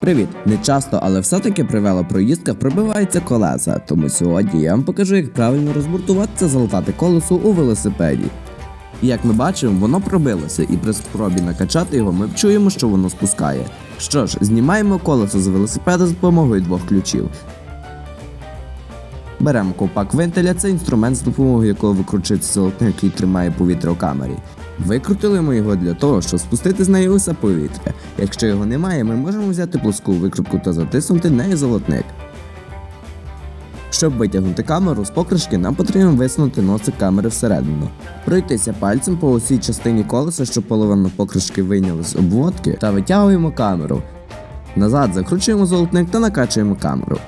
Привіт! Не часто, але все-таки при велопроїздках пробиваються колеса, тому сьогодні я вам покажу, як правильно розбуртуватися, залатати колесо у велосипеді. Як ми бачимо, воно пробилося, і при спробі накачати його ми чуємо, що воно спускає. Що ж, знімаємо колесо з велосипеда з допомогою двох ключів. Беремо ковпак вентиля, це інструмент, з допомогою якого викручується золотник, який тримає повітря у камері. Викрутили ми його для того, щоб спустити з неї усе повітря. Якщо його немає, ми можемо взяти плоску викрутку та затиснути нею золотник. Щоб витягнути камеру з покришки, нам потрібно висунути носик камери всередину, пройтися пальцем по усій частині колеса, щоб половина покришки вийняли з обводки, та витягуємо камеру. Назад закручуємо золотник та накачуємо камеру.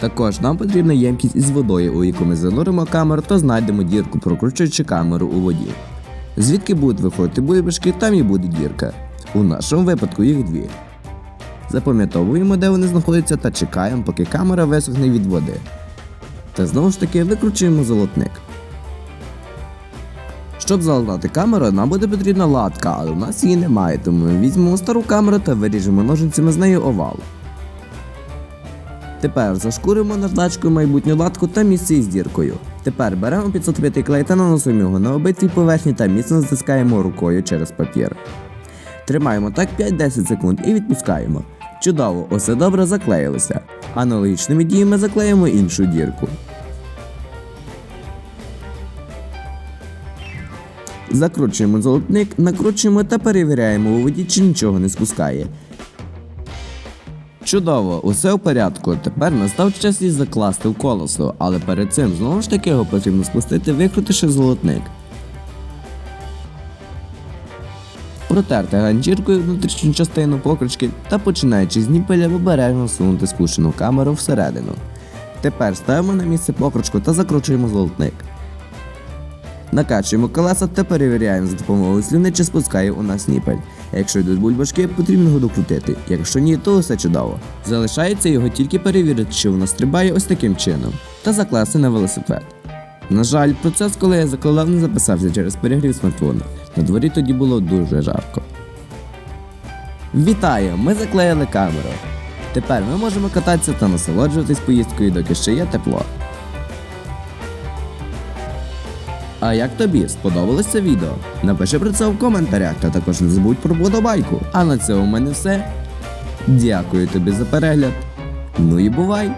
Також нам потрібна ємкість із водою, у яку ми зануримо камеру та знайдемо дірку, прокручуючи камеру у воді. Звідки будуть виходити бульбашки, там і буде дірка. У нашому випадку їх дві. Запам'ятовуємо, де вони знаходяться, та чекаємо, поки камера висохне від води. Та знову ж таки викручуємо золотник. Щоб залатати камеру, нам буде потрібна латка, але у нас її немає, тому ми візьмемо стару камеру та виріжемо ножницями з нею овал. Тепер зашкуримо наждачкою майбутню латку та місце із діркою. Тепер беремо 505 клей та наносимо його на обидві поверхні та міцно затискаємо рукою через папір. Тримаємо так 5-10 секунд і відпускаємо. Чудово, усе добре заклеїлося. Аналогічними діями заклеїмо іншу дірку. Закручуємо золотник, накручуємо та перевіряємо у воді, чи нічого не спускає. Чудово, усе в порядку. Тепер настав час її закласти в колесо, але перед цим знову ж таки його потрібно спустити, викрутивши золотник. Протерти ганчіркою внутрішню частину покрички та починаючи з ніпеля обережно всунути спущену камеру всередину. Тепер ставимо на місце покручку та закручуємо золотник. Накачуємо колеса та перевіряємо за допомогою слюни, чи спускає у нас ніпель. Якщо йдуть бульбашки, потрібно його докрутити. Якщо ні, то все чудово. Залишається його тільки перевірити, чи воно стрибає ось таким чином, та закласти на велосипед. На жаль, процес, коли я закладав, не записався через перегрів смартфону. На дворі тоді було дуже жарко. Вітаю! Ми заклеїли камеру. Тепер ми можемо кататися та насолоджуватись поїздкою, доки ще є тепло. А як тобі сподобалось це відео? Напиши про це в коментарях та також не забудь про подобайку. А на цьому в мене все. Дякую тобі за перегляд. Ну і бувай!